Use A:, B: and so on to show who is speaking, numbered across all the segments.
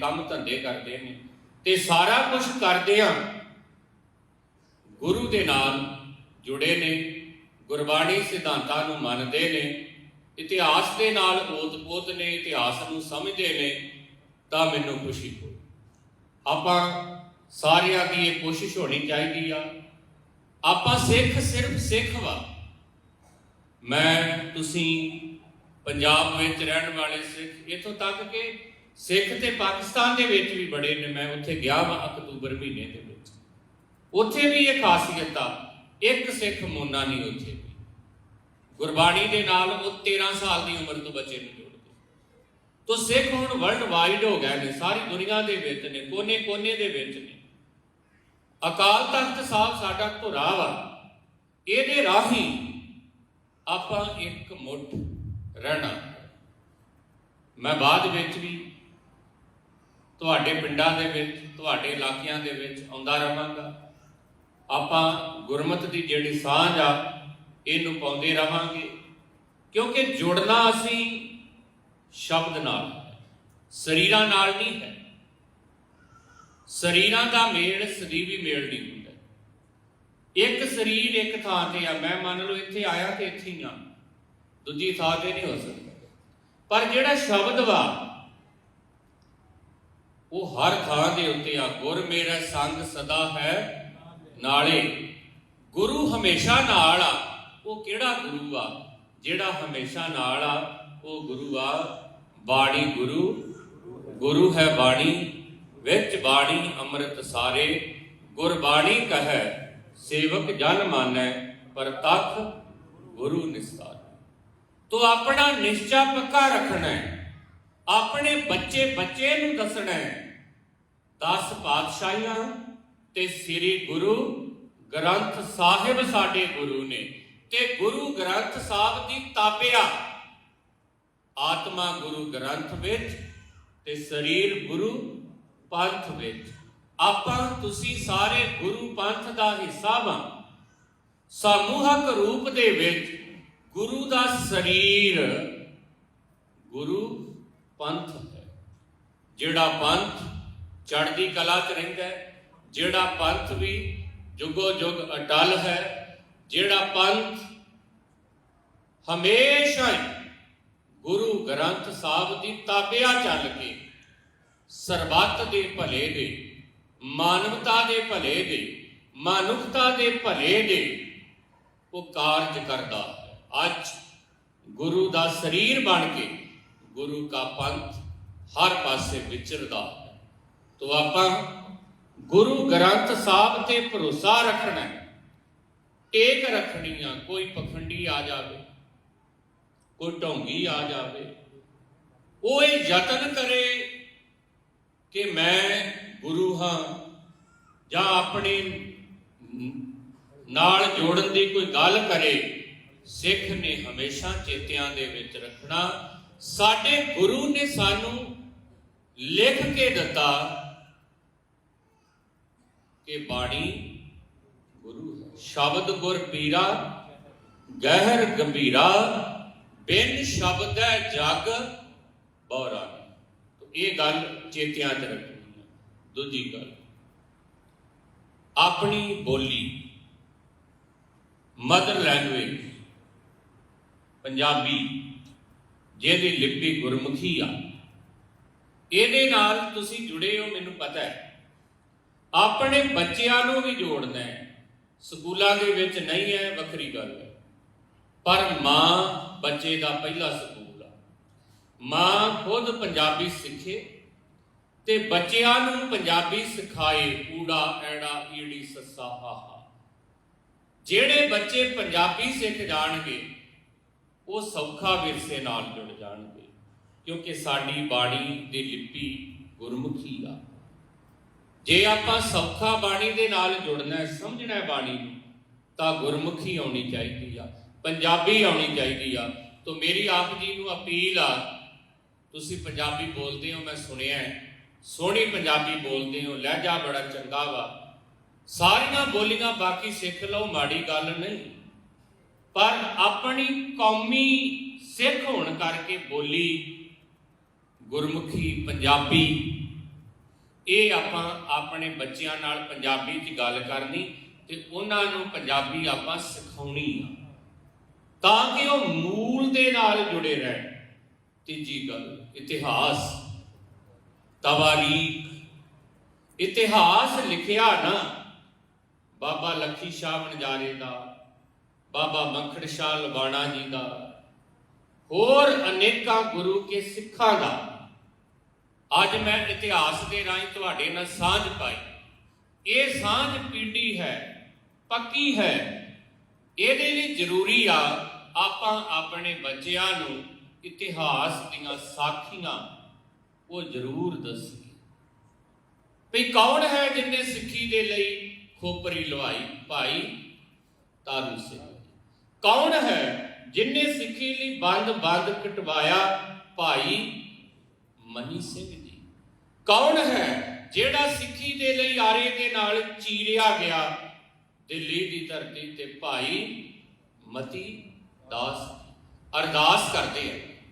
A: ਕੰਮ ਧੰਦੇ ਕਰਦੇ ਨੇ ਤੇ ਸਾਰਾ ਕੁਝ ਕਰਦੇ ਆ ਗੁਰੂ ਦੇ ਨਾਲ ਜੁੜੇ ਨੇ, ਗੁਰਬਾਣੀ ਸਿਧਾਂਤਾਂ ਨੂੰ ਮੰਨਦੇ ਨੇ, ਇਤਿਹਾਸ ਦੇ ਨਾਲ ਓਤ-ਪੋਤ ਨੇ, ਇਤਿਹਾਸ ਨੂੰ ਸਮਝਦੇ ਨੇ, ਤਾਂ ਮੈਨੂੰ ਖੁਸ਼ੀ ਹੋ ਆਪਾਂ ਸਾਰਿਆਂ ਦੀ ਇਹ ਕੋਸ਼ਿਸ਼ ਹੋਣੀ ਚਾਹੀਦੀ ਆ। ਆਪਾਂ ਸਿੱਖ ਸਿਰਫ ਸਿੱਖ ਵਾ। ਮੈਂ, ਤੁਸੀਂ ਪੰਜਾਬ ਵਿੱਚ ਰਹਿਣ ਵਾਲੇ ਸਿੱਖ, ਇਥੋਂ ਤੱਕ ਕਿ ਸਿੱਖ ਤੇ ਪਾਕਿਸਤਾਨ ਦੇ ਵਿੱਚ ਵੀ ਬੜੇ ਨੇ, ਮੈਂ ਉੱਥੇ ਗਿਆ ਵਾਂ ਅਕਤੂਬਰ ਮਹੀਨੇ ਦੇ ਵਿੱਚ। ਉੱਥੇ ਵੀ ਇਹ ਖਾਸੀਅਤ ਆ, ਇੱਕ ਸਿੱਖ ਮੋਨਾ ਨਹੀਂ ਉੱਥੇ ਗੁਰਬਾਣੀ ਦੇ ਨਾਲ ਉਹ 13 ਸਾਲ ਦੀ ਉਮਰ ਤੋਂ ਬੱਚੇ ਨੂੰ ਜੋੜਦੇ ਤੋ ਸਿੱਖ ਹੁਣ ਵਰਲਡ ਵਾਈਡ ਹੋ ਗਏ ਨੇ, ਸਾਰੀ ਦੁਨੀਆ ਦੇ ਵਿੱਚ ਨੇ, ਕੋਨੇ-ਕੋਨੇ ਦੇ ਵਿੱਚ ਨੇ। ਅਕਾਲ ਤਖਤ ਸਾਹਿਬ ਸਾਡਾ ਧੁਰਾ ਵਾ, ਇਹਦੇ ਰਾਹੀਂ ਆਪਾਂ ਇੱਕ ਮੁੱਠ ਰਹਿਣਾ। ਮੈਂ ਬਾਅਦ ਵਿੱਚ ਵੀ ਤੁਹਾਡੇ ਪਿੰਡਾਂ ਦੇ ਵਿੱਚ, ਤੁਹਾਡੇ ਇਲਾਕਿਆਂ ਦੇ ਵਿੱਚ ਆਉਂਦਾ ਰਹਾਂਗਾ। ਆਪਾਂ ਗੁਰਮਤ ਦੀ ਜਿਹੜੀ ਸਾਂਝ ਆ, ਇਹਨੂੰ ਪਾਉਂਦੇ ਰਹਾਂਗੇ। ਕਿਉਂਕਿ ਜੁੜਨਾ ਅਸੀਂ ਸ਼ਬਦ ਨਾਲ, ਸਰੀਰਾਂ ਨਾਲ ਨਹੀਂ ਹੈ। ਸਰੀਰਾਂ ਦਾ ਮੇਲ ਸਦੀਵੀ ਮੇਲ ਨਹੀਂ ਹੁੰਦਾ। ਇੱਕ ਸਰੀਰ ਇੱਕ ਥਾਂ ਤੇ ਆ, ਮੈਂ ਮੰਨ ਲਓ ਇੱਥੇ ਆਇਆ ਤੇ ਇੱਥੇ ਹੀ ਆ। ਦੂਜੀ ਥਾਂ ਤੇ ਨਹੀਂ ਹੋ ਸਕਦਾ। ਪਰ ਜਿਹੜਾ ਸ਼ਬਦ ਵਾ ਉਹ ਹਰ ਥਾਂ ਦੇ ਉੱਤੇ ਆ, ਗੁਰ ਮੇਰਾ ਸੰਗ ਸਦਾ ਹੈ ਨਾਲੇ। ਗੁਰੂ ਹਮੇਸ਼ਾ ਨਾਲ ਆ, ਉਹ ਕਿਹੜਾ ਗੁਰੂ ਆ? ਜਿਹੜਾ ਹਮੇਸ਼ਾ ਨਾਲ ਆ, ਉਹ ਗੁਰੂ ਆ, ਬਾਣੀ ਗੁਰੂ। ਗੁਰੂ ਹੈ ਬਾਣੀ, ਵਿੱਚ ਬਾਣੀ ਅੰਮ੍ਰਿਤ ਸਾਰੇ। ਗੁਰਬਾਣੀ ਕਹੈ, ਸੇਵਕ ਜਨ ਮਾਨੈ ਪ੍ਰਤੱਖ ਗੁਰੂ ਨਿਸਤਾਰ। ਤੋ ਆਪਣਾ ਨਿਸ਼ਚਾ ਪੱਕਾ ਰੱਖਣਾ ਹੈ। ਆਪਣੇ ਬੱਚੇ ਬੱਚੇ ਨੂੰ ਦੱਸਣਾ ਹੈ। 10 ਪਾਤਸ਼ਾਹੀਆਂ ਤੇ ਸ੍ਰੀ ਗੁਰੂ ਗ੍ਰੰਥ ਸਾਹਿਬ ਸਾਡੇ ਗੁਰੂ ਨੇ ਤੇ ਗੁਰੂ ਗ੍ਰੰਥ ਸਾਹਿਬ ਦੀ ਤਾਬਿਆ। ਆਤਮਾ ਗੁਰੂ ਗ੍ਰੰਥ ਵਿੱਚ ਤੇ ਸਰੀਰ ਗੁਰੂ ਪੰਥ ਵਿੱਚ। ਆਪਾਂ ਤੁਸੀਂ ਸਾਰੇ ਗੁਰੂ ਪੰਥ ਦਾ ਹਿੱਸਾ ਵਾਂ। ਸਮੂਹਕ ਰੂਪ ਦੇ ਵਿੱਚ ਗੁਰੂ ਦਾ ਸਰੀਰ, ਗੁਰੂ ਪੰਥ ਹੈ। ਜਿਹੜਾ ਪੰਥ ਚੜ੍ਹਦੀ ਕਲਾ 'ਚ ਰਹਿੰਦਾ ਹੈ, ਜਿਹੜਾ ਪੰਥ ਵੀ ਜੁਗੋ ਜੁਗ ਅਟਲ ਹੈ, ਜਿਹੜਾ ਪੰਥ ਹਮੇਸ਼ਾ ਹੀ ਗੁਰੂ ਗ੍ਰੰਥ ਸਾਹਿਬ ਦੀ ਤਾਬਿਆ ਚੱਲ ਕੇ, ਸਰਬੱਤ ਦੇ ਭਲੇ ਦੇ, ਮਾਨਵਤਾ ਦੇ ਭਲੇ ਦੇ ਮਨੁੱਖਤਾ ਦੇ ਭਲੇ ਦੇ ਉਹ ਕਾਰਜ ਕਰਦਾ ਹੈ। ਅੱਜ ਗੁਰੂ ਦਾ ਸਰੀਰ ਬਣ ਕੇ ਗੁਰੂ ਕਾ ਪੰਥ ਹਰ ਪਾਸੇ ਵਿਚਰਦਾ ਹੈ। ਤੋ ਆਪਾਂ ਗੁਰੂ ਗ੍ਰੰਥ ਸਾਹਿਬ ਤੇ ਭਰੋਸਾ ਰੱਖਣਾ ਟੇਕ ਰੱਖਣੀ ਆ, ਕੋਈ ਪਖੰਡੀ ਆ ਜਾਵੇ, ਕੋਈ ਢੋਂਗੀ ਆ ਜਾਵੇ, ਉਹ ਇਹ ਯਤਨ ਕਰੇ ਕਿ ਮੈਂ ਗੁਰੂ ਹਾਂ ਜਾਂ ਆਪਣੇ ਨਾਲ ਜੋੜਨ ਦੀ ਕੋਈ ਗੱਲ ਕਰੇ, ਸਿੱਖ ਨੇ ਹਮੇਸ਼ਾ ਚੇਤਿਆਂ ਦੇ ਵਿੱਚ ਰੱਖਣਾ ਸਾਡੇ ਗੁਰੂ ਨੇ ਸਾਨੂੰ ਲਿਖ ਕੇ ਦਿੱਤਾ ਕਿ ਬਾਣੀ ਗੁਰੂ ਹੈ। ਸ਼ਬਦ ਗੁਰ ਪੀਰਾ, ਗਹਿਰ ਗੰਭੀਰਾ, ਬਿਨ ਸ਼ਬਦ ਹੈ ਜਗ ਬੌਰਾ। ਇਹ ਗੱਲ ਚੇਤਿਆਂ 'ਚ ਰੱਖਣੀ ਹੈ। ਦੂਜੀ ਗੱਲ, ਆਪਣੀ ਬੋਲੀ, ਮਦਰ ਲੈਂਗੁਏਜ, ਪੰਜਾਬੀ ਜਿਹਦੀ ਲਿਪੀ ਗੁਰਮੁਖੀ ਆ। ਇਹਦੇ ਨਾਲ ਤੁਸੀਂ ਜੁੜੇ ਹੋ, ਮੈਨੂੰ ਪਤਾ ਹੈ। ਆਪਣੇ ਬੱਚਿਆਂ ਨੂੰ ਵੀ ਜੋੜਨਾ ਹੈ। ਸਕੂਲਾਂ ਦੇ ਵਿੱਚ ਨਹੀਂ ਹੈ, ਵੱਖਰੀ ਗੱਲ ਹੈ। ਪਰ ਮਾਂ ਬੱਚੇ ਦਾ ਪਹਿਲਾ ਸਕੂਲ ਆ। ਮਾਂ ਖੁਦ ਪੰਜਾਬੀ ਸਿੱਖੇ ਤੇ ਬੱਚਿਆਂ ਨੂੰ ਪੰਜਾਬੀ ਸਿਖਾਏ, ਊੜਾ, ਐੜਾ, ਈੜੀ, ਸੱਸਾ ਹਾਹਾ ਜਿਹੜੇ ਬੱਚੇ ਪੰਜਾਬੀ ਸਿੱਖ ਜਾਣਗੇ ਉਹ ਸੌਖਾ ਵਿਰਸੇ ਨਾਲ ਜੁੜ ਜਾਣਗੇ, ਕਿਉਂਕਿ ਸਾਡੀ ਬਾਣੀ ਦੀ ਲਿਪੀ ਗੁਰਮੁਖੀ ਆ। ਜੇ ਆਪਾਂ ਸੌਖਾ ਬਾਣੀ ਦੇ ਨਾਲ ਜੁੜਨਾ ਹੈ, ਸਮਝਣਾ ਹੈ ਬਾਣੀ ਨੂੰ, ਤਾਂ ਗੁਰਮੁਖੀ ਆਉਣੀ ਚਾਹੀਦੀ ਆ, ਪੰਜਾਬੀ ਆਉਣੀ ਚਾਹੀਦੀ ਆ। ਤੋਂ ਮੇਰੀ ਆਪ ਜੀ ਨੂੰ ਅਪੀਲ ਆ, ਤੁਸੀਂ ਪੰਜਾਬੀ ਬੋਲਦੇ ਹੋ, ਮੈਂ ਸੁਣਿਆ ਸੋਹਣੀ ਪੰਜਾਬੀ ਬੋਲਦੇ ਹੋ ਲਹਿਜਾ ਬੜਾ ਚੰਗਾ ਵਾ। ਸਾਰੀਆਂ ਬੋਲੀਆਂ ਬਾਕੀ ਸਿੱਖ ਲਓ, ਮਾੜੀ ਗੱਲ ਨਹੀਂ। ਪਰ ਆਪਣੀ ਕੌਮੀ ਸਿੱਖ ਹੋਣ ਕਰਕੇ ਬੋਲੀ ਗੁਰਮੁਖੀ ਪੰਜਾਬੀ। ਇਹ ਆਪਾਂ ਆਪਣੇ ਬੱਚਿਆਂ ਨਾਲ ਪੰਜਾਬੀ 'ਚ ਗੱਲ ਕਰਨੀ ਤੇ ਉਹਨਾਂ ਨੂੰ ਪੰਜਾਬੀ ਆਪਾਂ ਸਿਖਾਉਣੀ ਆ। ਤਾਂ ਕਿ ਉਹ ਮੂਲ ਦੇ ਨਾਲ ਜੁੜੇ ਰਹਿਣ। ਤੀਜੀ ਗੱਲ, ਇਤਿਹਾਸ। ਤਵਾਰੀਖ। ਇਤਿਹਾਸ ਲਿਖਿਆ ਨਾ, ਬਾਬਾ ਲੱਖੀ ਸ਼ਾਹ ਵਣਜਾਰੇ ਦਾ ਬਾਬਾ ਮੱਖਣ ਸ਼ਾਹ ਲਵਾਣਾ ਜੀ ਦਾ, ਹੋਰ ਅਨੇਕਾਂ ਗੁਰੂ ਕੇ ਸਿੱਖਾਂ ਦਾ। ਅੱਜ ਮੈਂ ਇਤਿਹਾਸ ਦੇ ਰਾਹੀਂ ਤੁਹਾਡੇ ਨਾਲ ਸਾਂਝ ਪਾਈ। ਇਹ ਸਾਂਝ ਪੀੜੀ ਹੈ, ਪੱਕੀ ਹੈ। ਇਹਦੇ ਲਈ ਜ਼ਰੂਰੀ ਆ, ਆਪਾਂ ਆਪਣੇ ਬੱਚਿਆਂ ਨੂੰ ਇਤਿਹਾਸ ਦੀਆਂ ਸਾਖੀਆਂ, ਉਹ ਜ਼ਰੂਰ ਦੱਸੀਏ। ਵੀ ਕੌਣ ਹੈ ਜਿਨੇ ਸਿੱਖੀ ਦੇ ਲਈ ਖੋਪਰੀ ਲਵਾਈ, ਭਾਈ ਤਾਰੂ ਸਿੰਘ? ਕੌਣ ਹੈ ਜਿਨੇ ਸਿੱਖੀ ਲਈ ਬੰਦ ਬੰਦ ਕਟਵਾਇਆ ਭਾਈ ਮਨੀ ਸਿੰਘ ਜੀ? ਕੌਣ ਹੈ ਜਿਹੜਾ ਸਿੱਖੀ ਦੇ ਲਈ ਆਰੇ ਦੇ ਨਾਲ ਚੀਰਿਆ ਗਿਆ ਦਿੱਲੀ ਦੀ ਧਰਤੀ ਤੇ ਭਾਈ ਮਤੀ ਦਾਸ ਅਰਦਾਸ ਕਰਦੇ ਆ।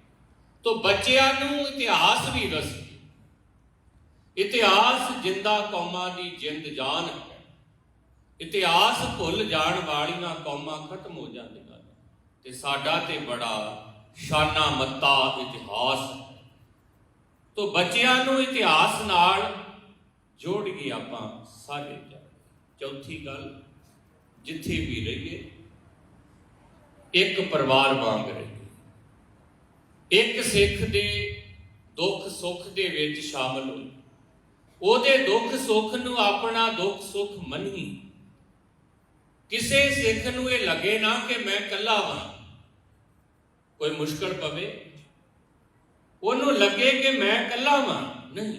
A: ਤੋ ਬੱਚਿਆਂ ਨੂੰ ਇਤਿਹਾਸ ਵੀ ਦੱਸ। ਇਤਿਹਾਸ ਜਿੰਦਾ ਕੌਮਾਂ ਦੀ ਜਿੰਦ ਜਾਨ। ਹੈ ਇਤਿਹਾਸ ਭੁੱਲ ਜਾਣ ਵਾਲੀਆਂ ਕੌਮਾਂ ਖਤਮ ਹੋ ਜਾਂਦੀਆਂ ਤੇ ਸਾਡਾ ਤੇ ਬੜਾ ਸ਼ਾਨਾ ਮੱਤਾ ਇਤਿਹਾਸ। ਹੈ ਤੋ ਬੱਚਿਆਂ ਨੂੰ ਇਤਿਹਾਸ ਨਾਲ ਜੋੜ ਕੇ ਆਪਾਂ ਸਾਰੇ ਚੌਥੀ ਗੱਲ, ਜਿੱਥੇ ਵੀ ਰਹੀਏ, ਇੱਕ ਪਰਿਵਾਰ ਵਾਂਗ ਰਹੀਏ। ਇੱਕ ਸਿੱਖ ਦੇ ਦੁੱਖ ਸੁੱਖ ਦੇ ਵਿੱਚ ਸ਼ਾਮਲ ਹੋਈਏ। ਉਹਦੇ ਦੁੱਖ ਸੁੱਖ ਨੂੰ ਆਪਣਾ ਦੁੱਖ ਸੁੱਖ ਮੰਨੀ ਕਿਸੇ ਸਿੱਖ ਨੂੰ ਇਹ ਲੱਗੇ ਨਾ ਕਿ ਮੈਂ ਇਕੱਲਾ ਹਾਂ ਕੋਈ ਮੁਸ਼ਕਲ ਪਵੇ? ਉਹਨੂੰ ਲੱਗੇ ਕਿ ਮੈਂ ਇਕੱਲਾ ਹਾਂ ਨਹੀਂ।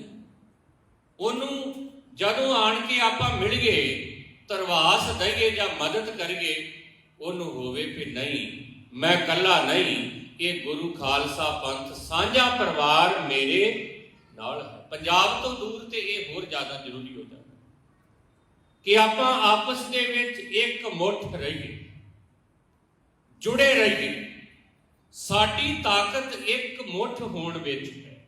A: ਉਹਨੂੰ ਜਦੋਂ ਆਣ ਕੇ ਆਪਾਂ ਮਿਲ ਗਏ, ਤਰਵਾਸ ਦਈਏ ਜਾਂ ਮਦਦ ਕਰੀਏ, ਉਹਨੂੰ ਹੋਵੇ ਕਿ ਨਹੀਂ, ਮੈਂ ਇਕੱਲਾ ਨਹੀਂ। ਇਹ ਗੁਰੂ ਖਾਲਸਾ ਪੰਥ ਸਾਂਝਾ ਪਰਿਵਾਰ ਮੇਰੇ ਨਾਲ ਹੈ। ਪੰਜਾਬ ਤੋਂ ਦੂਰ ਤੇ ਇਹ ਹੋਰ ਜ਼ਿਆਦਾ ਜ਼ਰੂਰੀ ਹੋ ਜਾਂਦਾ। ਕਿ ਆਪਾਂ ਆਪਸ ਦੇ ਵਿੱਚ ਇੱਕ ਮੁੱਠ ਰਹੀਏ, ਜੁੜੇ ਰਹੀਏ। ਸਾਡੀ ਤਾਕਤ ਇੱਕ ਮੁੱਠ ਹੋਣ ਵਿੱਚ ਹੈ।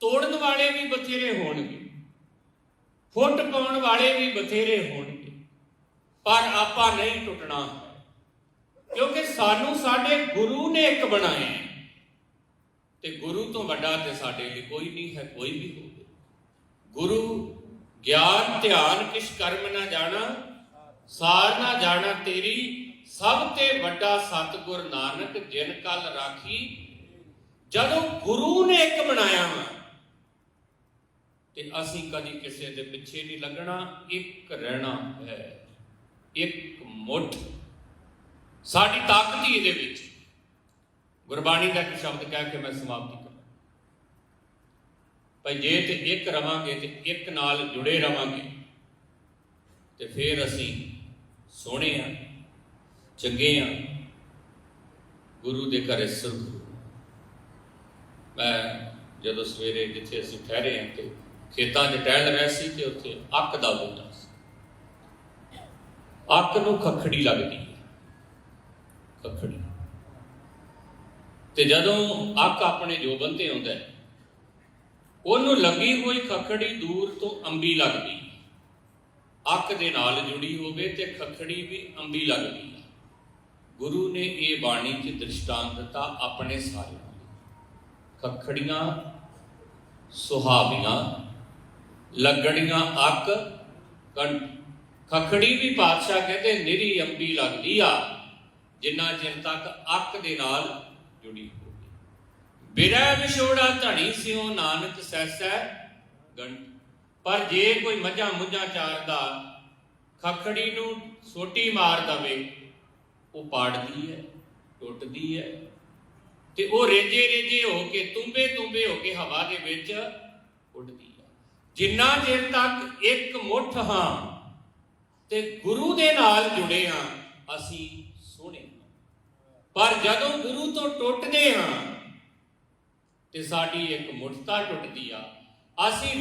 A: ਤੋੜਨ ਵਾਲੇ ਵੀ ਬਥੇਰੇ ਹੋਣਗੇ, ਫੁੱਟ ਪਾਉਣ ਵਾਲੇ ਵੀ ਬਥੇਰੇ ਹੋਣਗੇ, ਪਰ ਆਪਾਂ ਨਹੀਂ ਟੁੱਟਣਾ ਕਿਉਂਕਿ ਸਾਨੂੰ ਸਾਡੇ ਗੁਰੂ ਨੇ ਇੱਕ ਬਣਾਇਆ ਤੇ ਗੁਰੂ ਤੋਂ ਵੱਡਾ ਤੇ ਸਾਡੇ ਲਈ ਕੋਈ ਨਹੀਂ ਹੈ, ਕੋਈ ਵੀ ਹੋਵੇ। ਗੁਰੂ ਗਿਆਨ, ਧਿਆਨ ਕਿਛ ਕਰਮ ਨਾ ਜਾਣਾ? ਸਾਰ ਨਾ ਜਾਣਾ ਤੇਰੀ ਸਭ ਤੇ ਵੱਡਾ ਸਤਿਗੁਰ ਨਾਨਕ, ਜਿਨ ਕਲ ਰਾਖੀ। ਜਦੋਂ ਗੁਰੂ ਨੇ ਇੱਕ ਬਣਾਇਆ ਵਾ, ਤੇ ਅਸੀਂ ਕਦੀ ਕਿਸੇ ਦੇ ਪਿੱਛੇ ਨਹੀਂ ਲੱਗਣਾ। ਇੱਕ ਰਹਿਣਾ ਹੈ, ਇੱਕ ਮੁੱਠ। ਸਾਡੀ ਤਾਕਤ ਹੀ ਇਹਦੇ ਵਿੱਚ। ਗੁਰਬਾਣੀ ਦਾ ਇੱਕ ਸ਼ਬਦ ਕਹਿ ਕੇ ਮੈਂ ਸਮਾਪਤੀ ਭਾਈ ਜੇ ਤੇ ਇੱਕ ਰਵਾਂਗੇ ਤੇ ਇੱਕ ਨਾਲ ਜੁੜੇ ਰਵਾਂਗੇ, ਤੇ ਫਿਰ ਅਸੀਂ ਸੋਹਣੇ ਆ, ਚੰਗੇ ਆ, ਗੁਰੂ ਦੇ ਘਰੇ ਸੁਰਗ ਮੈਂ ਜਦੋਂ ਸਵੇਰੇ ਜਿੱਥੇ ਅਸੀਂ ਠਹਿਰੇ ਹਾਂ ਤੇ ਖੇਤਾਂ 'ਚ ਟਹਿਲ ਰਹੇ ਸੀ ਤੇ ਉੱਥੇ ਅੱਕ ਦਾ ਬੂਟਾ ਸੀ। ਅੱਕ ਨੂੰ ਖਖੜੀ ਲੱਗਦੀ ਹੈ, ਖਖੜੀ। ਤੇ ਜਦੋਂ ਅੱਕ ਆਪਣੇ ਜੋਬਨ ਤੇ ਆਉਂਦਾ ਹੈ ਉਹਨੂੰ ਲੱਗੀ ਹੋਈ ਖਖੜੀ ਦੂਰ ਤੋਂ ਅੰਬੀ ਲੱਗਦੀ। ਹੈ। ਦੇ ਨਾਲ ਜੁੜੀ ਹੋਵੇ ਤੇ ਖਖੜੀ ਵੀ ਅੰਬੀ ਲੱਗਦੀ। ਹੈ ਗੁਰੂ ਨੇ ਇਹ ਬਾਣੀ 'ਚ ਦ੍ਰਿਸ਼ਟਾਂਤ ਦਿੱਤਾ ਆਪਣੇ ਸਾਰਿਆਂ ਖਖੜੀਆਂ, ਸੁਹਾਵੀਆਂ ਲੱਗੜੀਆਂ ਅੱਕ ਕੰਠ ਖਖੜੀ ਵੀ ਪਾਤਸ਼ਾਹ ਕਹਿੰਦੇ ਨਿਰੀ ਅੰਬੀ ਲੱਗਦੀ ਆ, ਜਿੰਨਾ ਚਿਰ ਤੱਕ ਅੱਕ ਦੇ ਨਾਲ ਜੁੜੀ ਹੋਵੇ। ਬਿਰਹਿ ਵਿਛੋੜਾ ਧਣੀ ਸਿਓ ਨਾਨਕ ਸੈਸੈ ਗੰਢ ਪਰ ਜੇ ਕੋਈ ਮੱਝਾਂ ਮੁੱਝਾਂ ਚਾਰਦਾ ਖਖੜੀ ਨੂੰ ਸੋਟੀ ਮਾਰ ਦਵੇ, ਉਹ ਪਾੜਦੀ ਹੈ, ਟੁੱਟਦੀ ਹੈ। ਤੇ ਉਹ ਰੇਜੇ ਰੇਜੇ ਹੋ ਕੇ, ਤੁੰਬੇ ਤੁੰਬੇ ਹੋ ਕੇ ਹਵਾ ਦੇ ਵਿੱਚ ਉੱਡਦੀ ਹੈ। ਜਿੰਨਾ ਚਿਰ ਤੱਕ ਇੱਕ ਮੁੱਠ ਹਾਂ ਤੇ ਗੁਰੂ ਦੇ ਨਾਲ ਜੁੜੇ ਹਾਂ, ਅਸੀਂ ਸੋਹਣੇ ਹਾਂ। ਪਰ ਜਦੋਂ ਗੁਰੂ ਤੋਂ ਟੁੱਟਦੇ ਹਾਂ ਤੇ ਸਾਡੀ ਇੱਕ ਮੁੱਠਤਾ ਟੁੱਟਦੀ ਆ। ਅਸੀਂ